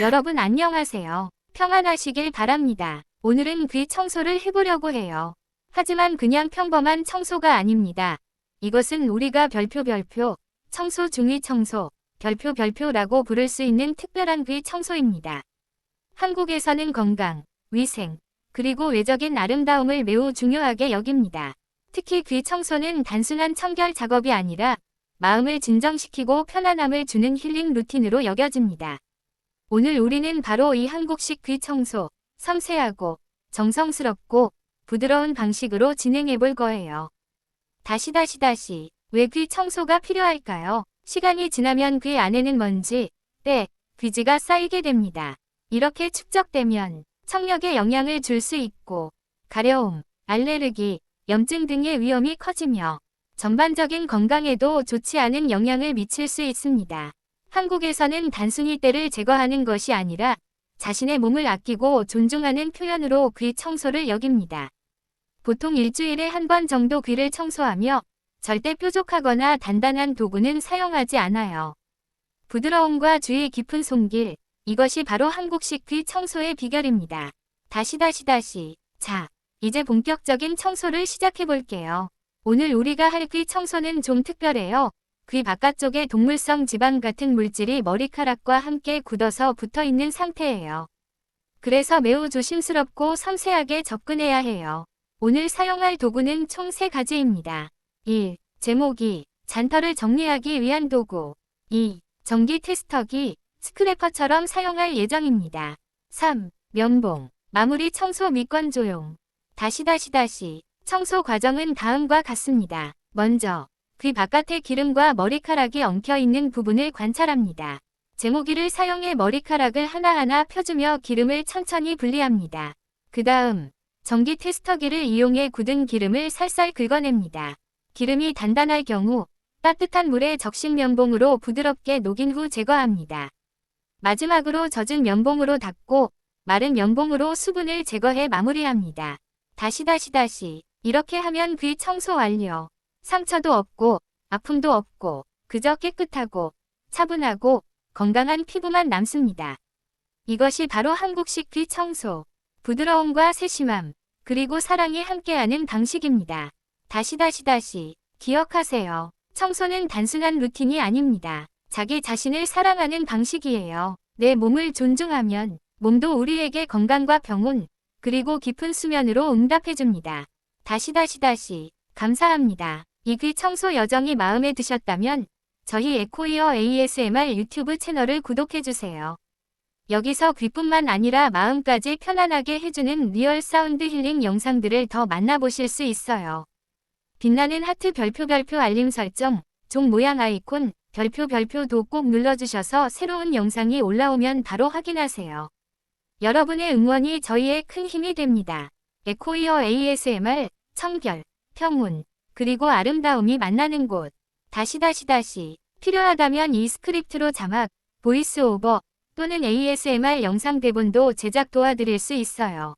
여러분 안녕하세요. 평안하시길 바랍니다. 오늘은 귀 청소를 해보려고 해요. 하지만 그냥 평범한 청소가 아닙니다. 이것은 우리가 별표 별표, 청소 중위 청소, 별표 별표라고 부를 수 있는 특별한 귀 청소입니다. 한국에서는 건강, 위생, 그리고 외적인 아름다움을 매우 중요하게 여깁니다. 특히 귀 청소는 단순한 청결 작업이 아니라 마음을 진정시키고 편안함을 주는 힐링 루틴으로 여겨집니다. 오늘 우리는 바로 이 한국식 귀 청소, 섬세하고 정성스럽고 부드러운 방식으로 진행해 볼 거예요. 다시 다시 다시 왜 귀 청소가 필요할까요? 시간이 지나면 귀 안에는 먼지, 때, 귀지가 쌓이게 됩니다. 이렇게 축적되면 청력에 영향을 줄 수 있고 가려움, 알레르기, 염증 등의 위험이 커지며 전반적인 건강에도 좋지 않은 영향을 미칠 수 있습니다. 한국에서는 단순히 때를 제거하는 것이 아니라 자신의 몸을 아끼고 존중하는 표현으로 귀 청소를 여깁니다. 보통 일주일에 한 번 정도 귀를 청소하며 절대 뾰족하거나 단단한 도구는 사용하지 않아요. 부드러움과 주의 깊은 손길, 이것이 바로 한국식 귀 청소의 비결입니다. 다시 다시 다시. 자, 이제 본격적인 청소를 시작해 볼게요. 오늘 우리가 할 귀 청소는 좀 특별해요. 귀 바깥쪽에 동물성 지방 같은 물질이 머리카락과 함께 굳어서 붙어 있는 상태예요. 그래서 매우 조심스럽고 섬세하게 접근해야 해요. 오늘 사용할 도구는 총 3가지입니다. 1. 제목이 잔털을 정리하기 위한 도구. 2. 전기 테스터기, 스크래퍼처럼 사용할 예정입니다. 3. 면봉, 마무리 청소 밑건 조용. 다시 다시 다시. 청소 과정은 다음과 같습니다. 먼저 귀 바깥의 기름과 머리카락이 엉켜 있는 부분을 관찰합니다. 제모기를 사용해 머리카락을 하나하나 펴주며 기름을 천천히 분리합니다. 그 다음 전기 테스터기를 이용해 굳은 기름을 살살 긁어냅니다. 기름이 단단할 경우 따뜻한 물에 적신 면봉으로 부드럽게 녹인 후 제거합니다. 마지막으로 젖은 면봉으로 닦고 마른 면봉으로 수분을 제거해 마무리합니다. 다시 다시 다시 이렇게 하면 귀 청소 완료. 상처도 없고 아픔도 없고 그저 깨끗하고 차분하고 건강한 피부만 남습니다. 이것이 바로 한국식 귀 청소. 부드러움과 세심함 그리고 사랑이 함께하는 방식입니다. 다시 다시 다시 기억하세요. 청소는 단순한 루틴이 아닙니다. 자기 자신을 사랑하는 방식이에요. 내 몸을 존중하면 몸도 우리에게 건강과 병원 그리고 깊은 수면으로 응답해줍니다. 다시 다시 다시 감사합니다. 이귀 청소 여정이 마음에 드셨다면 저희 에코이어 ASMR 유튜브 채널을 구독해주세요. 여기서 귀뿐만 아니라 마음까지 편안하게 해주는 리얼 사운드 힐링 영상들을 더 만나보실 수 있어요. 빛나는 하트 별표 별표 알림 설정, 종 모양 아이콘, 별표 별표도 꼭 눌러주셔서 새로운 영상이 올라오면 바로 확인하세요. 여러분의 응원이 저희의 큰 힘이 됩니다. 에코이어 ASMR, 청결, 평온, 그리고 아름다움이 만나는 곳. 다시 다시 다시. 필요하다면 이 스크립트로 자막, 보이스 오버 또는 ASMR 영상 대본도 제작 도와드릴 수 있어요.